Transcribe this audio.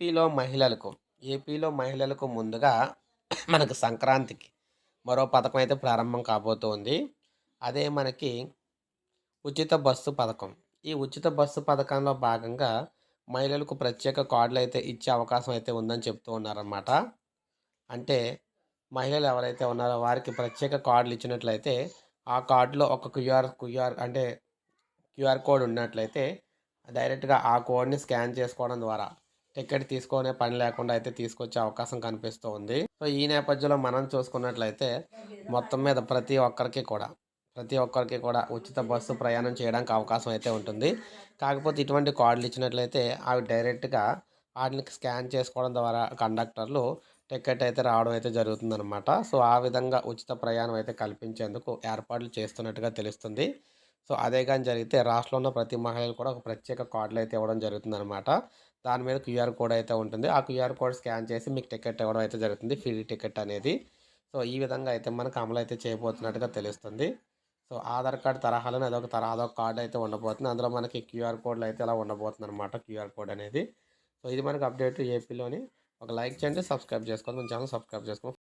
ఏపీలో మహిళలకు ఏపీలో మహిళలకు ముందుగా మనకు సంక్రాంతికి మరో పథకం అయితే ప్రారంభం కాబోతోంది. అదే మనకి ఉచిత బస్సు పథకం. ఈ ఉచిత బస్సు పథకంలో భాగంగా మహిళలకు ప్రత్యేక కార్డులు అయితే ఇచ్చే అవకాశం అయితే ఉందని చెప్తూ ఉన్నారన్నమాట. అంటే మహిళలు ఎవరైతే ఉన్నారో వారికి ప్రత్యేక కార్డులు ఇచ్చినట్లయితే ఆ కార్డులో ఒక క్యూఆర్ క్యూఆర్ అంటే క్యూఆర్ కోడ్ ఉన్నట్లయితే డైరెక్ట్గా ఆ కోడ్ని స్కాన్ చేసుకోవడం ద్వారా టికెట్ తీసుకునే పని లేకుండా అయితే తీసుకొచ్చే అవకాశం కనిపిస్తూ ఉంది. సో ఈ నేపథ్యంలో మనం చూసుకున్నట్లయితే మొత్తం మీద ప్రతి ఒక్కరికి కూడా ప్రతి ఒక్కరికి కూడా ఉచిత బస్సు ప్రయాణం చేయడానికి అవకాశం అయితే ఉంటుంది. కాకపోతే ఇటువంటి కార్డులు ఇచ్చినట్లయితే అవి డైరెక్ట్గా వాటిని స్కాన్ చేసుకోవడం ద్వారా కండక్టర్లు టికెట్ అయితే రావడం అయితే జరుగుతుందన్నమాట. సో ఆ విధంగా ఉచిత ప్రయాణం అయితే కల్పించేందుకు ఏర్పాట్లు చేస్తున్నట్టుగా తెలుస్తుంది. సో అదే కానీ జరిగితే రాష్ట్రంలో ఉన్న ప్రతి మహిళలు కూడా ఒక ప్రత్యేక కార్డులు అయితే ఇవ్వడం జరుగుతుందన్నమాట. దాని మీద క్యూఆర్ కోడ్ అయితే ఉంటుంది. ఆ క్యూఆర్ కోడ్ స్కాన్ చేసి మీకు టికెట్ ఇవ్వడం అయితే జరుగుతుంది. ఫ్రీ టికెట్ అనేది. సో ఈ విధంగా అయితే మనకు అమలు అయితే చేయబోతున్నట్టుగా తెలుస్తుంది. సో ఆధార్ కార్డ్ తరహాలోనే అదొక తర అదొక కార్డు అయితే ఉండబోతుంది. అందులో మనకి క్యూఆర్ కోడ్లు అయితే అలా ఉండబోతుంది అనమాట క్యూఆర్ కోడ్ అనేది. సో ఇది మనకు అప్డేట్ ఏపీలోని. ఒక లైక్ చేయండి సబ్స్క్రైబ్ చేసుకోండి. మన ఛానల్ సబ్స్క్రైబ్ చేసుకోండి.